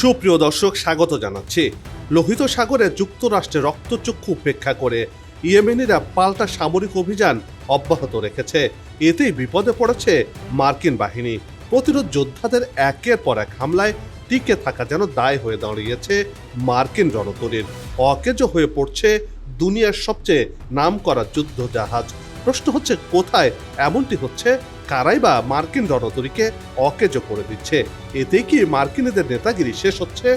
সুপ্রিয় দর্শক, স্বাগত জানাচ্ছি। লোহিত সাগরে যুক্তরাষ্ট্রের রক্তচক্ষু উপেক্ষা করে ইয়েমেনিরা পাল্টা সামরিক অভিযান অব্যাহত রেখেছে। এতেই বিপদে পড়েছে মার্কিন বাহিনী। প্রতিরোধ যোদ্ধাদের একের পর এক হামলায় টিকে থাকা যেন দায় হয়ে দাঁড়িয়েছে মার্কিন রণতরীর অকেজো হয়ে পড়ছে দুনিয়ার সবচেয়ে নামকরা যুদ্ধ জাহাজ প্রশ্ন হচ্ছে, কোথায়? এমনটি হচ্ছে কারাই বা মার্কিন রণতরীকে অকেজো করে দিচ্ছে। এতেই কি মার্কিনীদের নেতাগিরি শেষ হচ্ছে?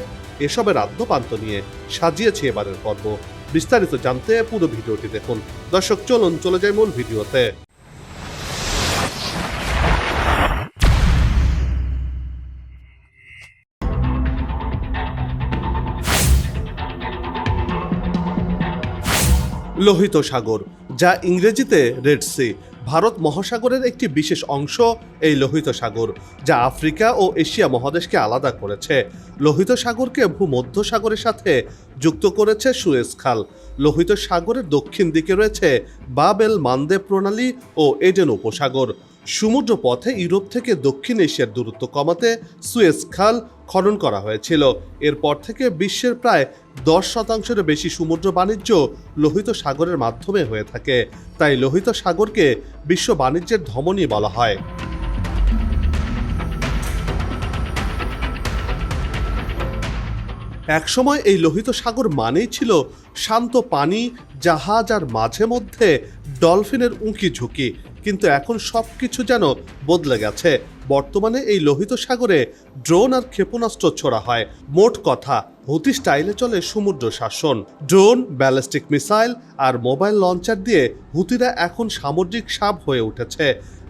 এসবের আদ্যপান্ত নিয়ে সাজিয়েছে এবারের পর্ব। বিস্তারিত জানতে পুরো ভিডিওটি দেখুন। দর্শক, চলুন, চলে যায় মূল ভিডিওতে। লোহিত সাগর, যা ইংরেজিতে রেড সি ভারত মহাসাগরের একটি বিশেষ অংশ, এই লোহিত সাগর, যা আফ্রিকা ও এশিয়া মহাদেশকে আলাদা করেছে। লোহিত সাগরকে ভূমধ্য সাগরের সাথে যুক্ত করেছে সুয়েজ খাল। লোহিত সাগরের দক্ষিণ দিকে রয়েছে বাবেল মান্দে প্রণালী ও এডেন উপসাগর। সমুদ্র পথে ইউরোপ থেকে দক্ষিণ এশিয়ার দূরত্ব কমাতে সুয়েজ খাল খনন করা হয়েছিল। এরপর থেকে বিশ্বের প্রায় দশ শতাংশের বেশি সমুদ্র বাণিজ্য লোহিত সাগরের মাধ্যমে হয়ে থাকে। তাই লোহিত সাগরকে বিশ্ব বাণিজ্যের ধমনী বলা হয়। একসময় এই লোহিত সাগর মানেই ছিল শান্ত পানি, জাহাজ আর মাঝে মধ্যে ডলফিনের উঁকি ঝুঁকি। কিন্তু এখন সব কিছু যেন বদলে গেছে। বর্তমানে এই লোহিত সাগরে ড্রোন আর ক্ষেপণাস্ত্র ছোড়া হয়। মোট কথা হুতি স্টাইলে চলে সমুদ্র শাসন। ড্রোন, ব্যালিস্টিক মিসাইল আর মোবাইল লঞ্চার দিয়ে হুতিরা এখন সামুদ্রিক সাপ হয়ে উঠেছে,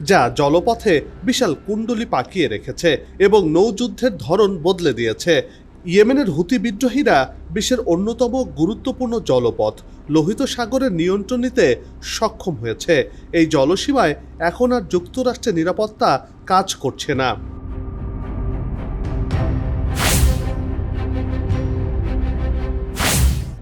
যা জলপথে বিশাল কুণ্ডলি পাকিয়ে রেখেছে এবং নৌযুদ্ধের ধরন বদলে দিয়েছে। ইয়েমেনের হুতি বিদ্রোহীরা বিশ্বের অন্যতম গুরুত্বপূর্ণ জলপথ লোহিত সাগরের নিয়ন্ত্রণ নিতে সক্ষম হয়েছে। এই জলসীমায় এখন আর যুক্তরাষ্ট্রের নিরাপত্তা কাজ করছে না।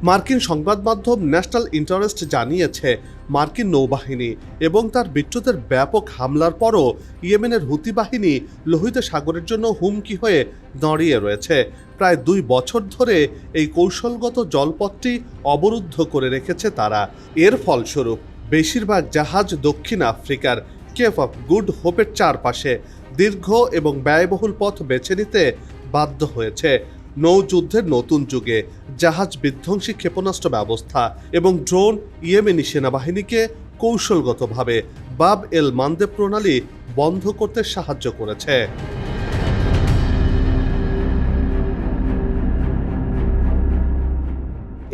মার্কিন সংবাদ মাধ্যম ন্যাশনাল ইন্টারেস্ট জানিয়েছে, মার্কিন নৌবাহিনী এবং তার বিদ্যুতের ব্যাপক হামলার পরও ইয়েমেনের হুতি বাহিনী লোহিত সাগরের জন্য হুমকি হয়ে দাঁড়িয়ে রয়েছে। প্রায় দুই বছর ধরে এই কৌশলগত জলপথটি অবরুদ্ধ করে রেখেছে তারা। এর ফলস্বরূপ, বেশিরভাগ জাহাজ দক্ষিণ আফ্রিকার কেপ অফ গুড হোপের চারপাশে দীর্ঘ এবং ব্যয়বহুল পথ বেছে নিতে বাধ্য হয়েছে। নৌযুদ্ধের নতুন যুগে জাহাজ বিধ্বংসী ক্ষেপণাস্ত্র ব্যবস্থা এবং ড্রোন ইয়েমেনি সেনাবাহিনীকে কৌশলগতভাবে বাব এল মান্দে প্রণালী বন্ধ করতে সাহায্য করেছে।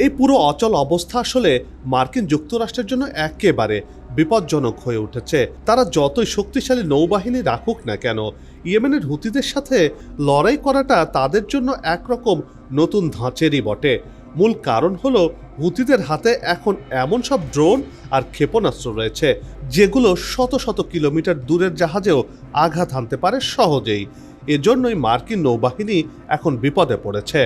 এই পুরো অচল অবস্থা আসলে মার্কিন যুক্তরাষ্ট্রের জন্য একেবারে বিপজ্জনক হয়ে উঠেছে। তারা যতই শক্তিশালী নৌবাহিনী রাখুক না কেন, ইয়েমেনের হুতিদের সাথে লড়াই করাটা তাদের জন্য একরকম নতুন ধাঁচেরই বটে। মূল কারণ হলো, হুতিদের হাতে এখন এমন সব ড্রোন আর ক্ষেপণাস্ত্র রয়েছে, যেগুলো শত শত কিলোমিটার দূরের জাহাজেও আঘাত হানতে পারে সহজেই। এজন্যই মার্কিন নৌবাহিনী এখন বিপদে পড়েছে।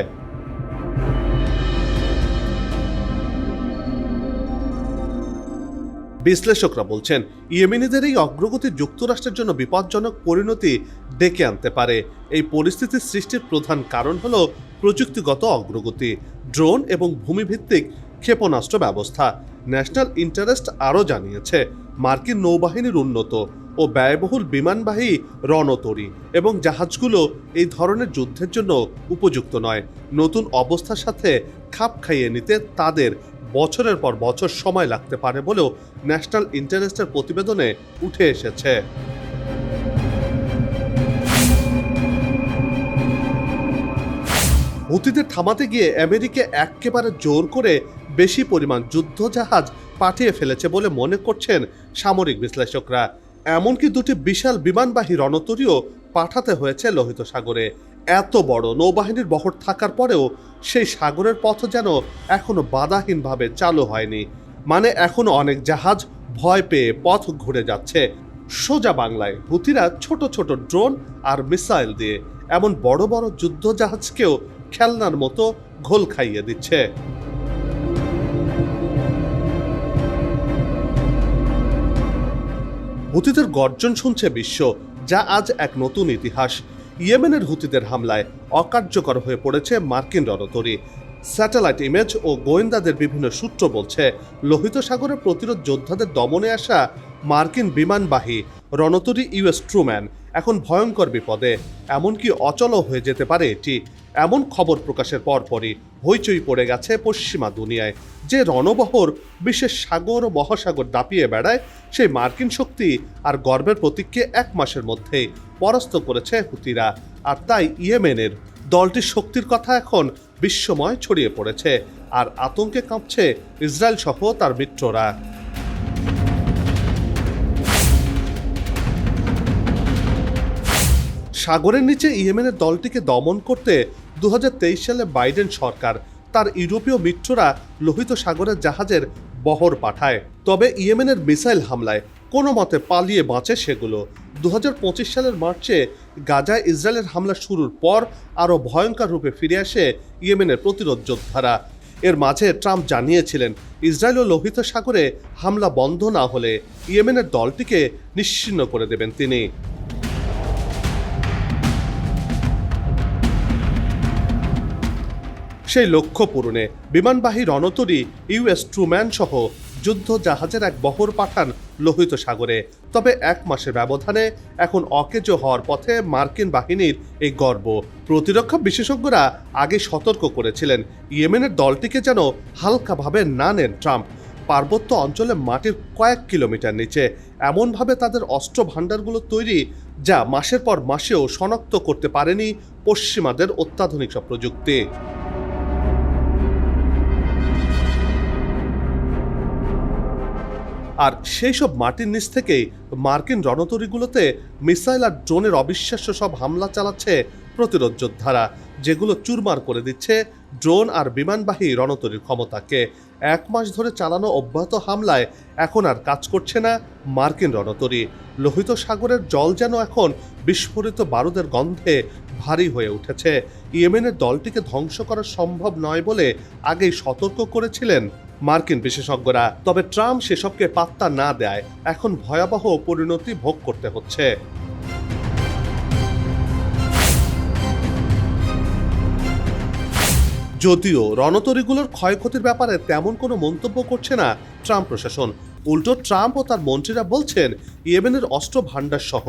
বিশ্লেষকরা বলছেন, ইয়েমেনিদের এই অগ্রগতি যুক্তরাষ্ট্রের জন্য বিপজ্জনক পরিণতি ডেকে আনতে পারে। এই পরিস্থিতির সৃষ্টির প্রধান কারণ হল প্রযুক্তিগত অগ্রগতি, ড্রোন এবং ভূমিভিত্তিক ক্ষেপণাস্ত্র ব্যবস্থা। ন্যাশনাল ইন্টারেস্ট আরও জানিয়েছে, মার্কিন নৌবাহিনীর উন্নত ও ব্যয়বহুল বিমানবাহী রণতরী এবং জাহাজগুলো এই ধরনের যুদ্ধের জন্য উপযুক্ত নয়। নতুন অবস্থার সাথে খাপ খাইয়ে নিতে তাদের বছরের পর বছর সময় লাগতে পারে বলেও ন্যাশনাল ইন্টারেস্টের প্রতিবেদনে উঠে এসেছে। হুতিদের থামাতে গিয়ে আমেরিকা একেবারে জোর করে বেশি পরিমাণ যুদ্ধ জাহাজ পাঠিয়ে ফেলেছে বলে মনে করছেন সামরিক বিশ্লেষকরা। এমনকি দুটি বিশাল বিমানবাহী রণতরীও পাঠাতে হয়েছে লোহিত সাগরে। এত বড় নৌবাহিনীর বহর থাকার পরেও সেই সাগরের পথ যেন এখনও বাধাহীনভাবে চালু হয়নি। মানে এখনও অনেক জাহাজ ভয় পেয়ে পথ ঘুরে যাচ্ছে। সোজা বাংলায় হুতিরা ছোট ছোট ড্রোন আর মিসাইল দিয়ে এমন বড় বড় যুদ্ধ জাহাজকেও খেলনার মতো ঘোল খাইয়ে দিচ্ছে। হুতিদের গর্জন শুনছে বিশ্ব, যা আজ এক নতুন ইতিহাস। ইয়েমেনের হুতিদের হামলায় অকার্যকর হয়ে পড়েছে মার্কিন রণতরী। স্যাটেলাইট ইমেজ ও গোয়েন্দাদের বিভিন্ন সূত্র বলছে, লোহিত সাগরে প্রতিরোধ যোদ্ধাদের দমনে আসা মার্কিন বিমানবাহী রণতরী ইউএস ট্রুম্যান এখন ভয়ঙ্কর বিপদে, এমনকি অচলও হয়ে যেতে পারে এটি। এমন খবর প্রকাশের পরপরই হইচই পড়ে গেছে পশ্চিমা দুনিয়ায়, যে রণবহর বিশেষ সাগর ও মহাসাগর দাপিয়ে বেড়ায়, সেই মার্কিন শক্তি আর গর্বের প্রতীককে এক মাসের মধ্যেই পরাস্ত করেছে হুতিরা। আর তাই ইয়েমেনের দলটির শক্তির কথা এখন বিশ্বময় ছড়িয়ে পড়েছে, আর আতঙ্কে কাঁপছে ইসরায়েল সহ তার মিত্ররা। সাগরের নিচে ইয়েমেনের দলটিকে দমন করতে দু হাজার তেইশ সালে বাইডেন সরকার তার ইউরোপীয় মিত্ররা লোহিত সাগরের জাহাজের বহর পাঠায়। তবে ইয়েমেনের মিসাইল হামলায় কোনো মতে পালিয়ে বাঁচে সেগুলো। দু হাজার পঁচিশ সালের মার্চে গাজায় ইসরায়েলের হামলা শুরুর পর আরও ভয়ঙ্কর রূপে ফিরে আসে ইয়েমেনের প্রতিরোধ যোদ্ধারা। এর মাঝে ট্রাম্প জানিয়েছিলেন, ইসরায়েল ও লোহিত সাগরে হামলা বন্ধ না হলে ইয়েমেনের দলটিকে নিশ্চিহ্ন করে দেবেন তিনি। সেই লক্ষ্য পূরণে বিমানবাহী রণতরী ইউএস ট্রুম্যান সহ যুদ্ধ জাহাজের এক বহর পাঠান লোহিত সাগরে। তবে এক মাসের ব্যবধানে এখন অকেজো হওয়ার পথে মার্কিন বাহিনীর এই গর্ব। প্রতিরক্ষা বিশেষজ্ঞরা আগে সতর্ক করেছিলেন, ইয়েমেনের দলটিকে যেন হালকাভাবে না নেন ট্রাম্প। পার্বত্য অঞ্চলে মাটির কয়েক কিলোমিটার নিচে এমনভাবে তাদের অস্ত্র ভাণ্ডারগুলো তৈরি যা মাসের পর মাসেও শনাক্ত করতে পারেনি পশ্চিমাদের অত্যাধুনিক সব প্রযুক্তি। আর সেই সব মাটির নিচ থেকেই মার্কিন রণতরীগুলোতে মিসাইল আর ড্রোনের অবিশ্বাস্য সব হামলা চালাচ্ছে প্রতিরোধ যোদ্ধারা, যেগুলো চুরমার করে দিচ্ছে ড্রোন আর বিমানবাহী রণতরীর ক্ষমতাকে। এক মাস ধরে চালানো অব্যাহত হামলায় এখন আর কাজ করছে না মার্কিন রণতরী। লোহিত সাগরের জল যেন এখন বিস্ফোরিত বারুদের গন্ধে ভারী হয়ে উঠেছে। ইয়েমেনের দলটিকে ধ্বংস করা সম্ভব নয় বলে আগেই সতর্ক করেছিলেন মার্কিন বিশেষজ্ঞরা, তবে ট্রাম্প সেসবকে পাত্তা না দেয়, এখন ভয়াবহ পরিণতি ভোগ করতে হচ্ছে। যদিও রণতরীগুলোর ক্ষয়ক্ষতির ব্যাপারে তেমন কোনো মন্তব্য করছে না ট্রাম্প প্রশাসন উল্টো ট্রাম্প ও তার মন্ত্রীরা বলছেন, ইয়েমেনের অস্ত্র ভাণ্ডার সহ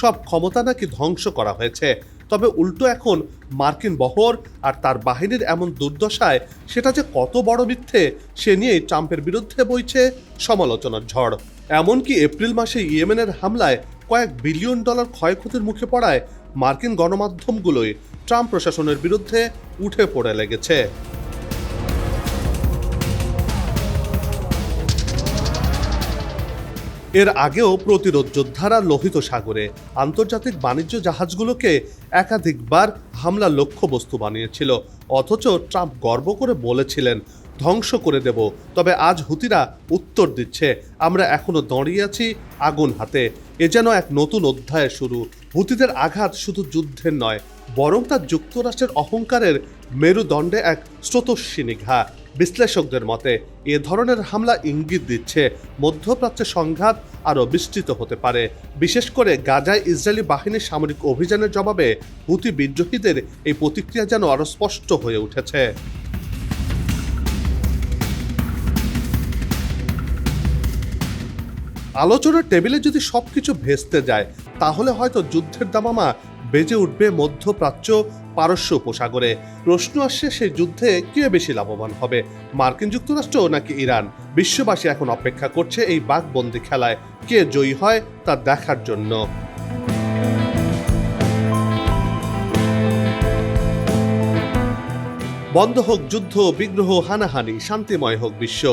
সব ক্ষমতা নাকি ধ্বংস করা হয়েছে। তবে উল্টো এখন মার্কিন বহর আর তার বাহিনীর এমন দুর্দশায় সেটা যে কত বড় মিথ্যে, সে নিয়েই ট্রাম্পের বিরুদ্ধে বইছে সমালোচনার ঝড়। এমনকি এপ্রিল মাসে ইয়েমেনের হামলায় কয়েক বিলিয়ন ডলার ক্ষয়ক্ষতির মুখে পড়ায় মার্কিন গণমাধ্যমগুলোই ট্রাম্প প্রশাসনের বিরুদ্ধে উঠে পড়ে লেগেছে। এর আগেও প্রতিরোধ যোদ্ধারা লোহিত সাগরে আন্তর্জাতিক বাণিজ্য জাহাজগুলোকে একাধিকবার হামলা লক্ষ্যবস্তু বানিয়েছিল। অথচ ট্রাম্প গর্ব করে বলেছিলেন, ধ্বংস করে দেব। তবে আজ হুতিরা উত্তর দিচ্ছে, আমরা এখনও দাঁড়িয়ে আছি আগুন হাতে। এ যেন এক নতুন অধ্যায়ের শুরু। হুতিদের আঘাত শুধু যুদ্ধের নয়, বরং তার যুক্তরাষ্ট্রের অহংকারের মেরুদণ্ডে এক স্রোতস্বিনী ঘা। বিশ্লেষকদের মতে, এ ধরনের হামলা ইঙ্গিত দিচ্ছে মধ্যপ্রাচ্যে সংঘাত আরও বিস্তৃত হতে পারে। বিশেষ করে গাজায় ইসরায়েলি বাহিনীর সামরিক অভিযানের জবাবে হুতি বিদ্রোহীদের এই প্রতিক্রিয়া যেন আরও স্পষ্ট হয়ে উঠেছে। আলোচনার টেবিলে যদি সবকিছু ভেস্তে যায়, তাহলে হয়তো যুদ্ধের দামামা বেজে উঠবে মধ্যপ্রাচ্য পারস্য উপসাগরে। প্রশ্ন আসছে সেই যুদ্ধে কে বেশি লাভবান হবে, মার্কিন যুক্তরাষ্ট্র নাকি ইরান? বিশ্ববাসী এখন অপেক্ষা করছে এই বাঘবন্দি খেলায় কে জয়ী হয় তা দেখার জন্য। বন্ধ হোক যুদ্ধ, বিগ্রহ, হানাহানি, শান্তিময় হোক বিশ্ব,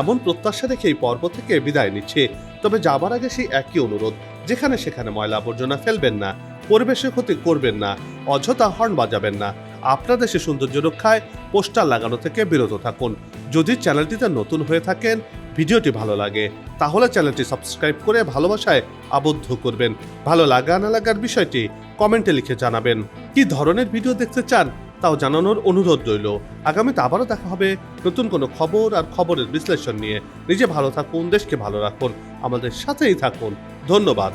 এমন প্রত্যাশা রেখে এই পর্ব থেকে বিদায় নিচ্ছে। তবে যাবার আগে সেই একই অনুরোধ, যেখানে সেখানে ময়লা আবর্জনা ফেলবেন না। পরিবেশের ক্ষতি করবেন না, অযথা হর্ন বাজাবেন না। আপনার দেশে সৌন্দর্য রক্ষায় পোস্টার লাগানো থেকে বিরত থাকুন। যদি চ্যানেলটিতে নতুন হয়ে থাকেন, ভিডিওটি ভালো লাগে, তাহলে চ্যানেলটি সাবস্ক্রাইব করে ভালোবাসায় আবদ্ধ করবেন। ভালো লাগা না লাগার বিষয়টি কমেন্টে লিখে জানাবেন। কি ধরনের ভিডিও দেখতে চান, তাও জানানোর অনুরোধ রইল। আগামীতে আবারও দেখা হবে নতুন কোনো খবর আর খবরের বিশ্লেষণ নিয়ে। নিজে ভালো থাকুন, দেশকে ভালো রাখুন। আমাদের সাথেই থাকুন। ধন্যবাদ।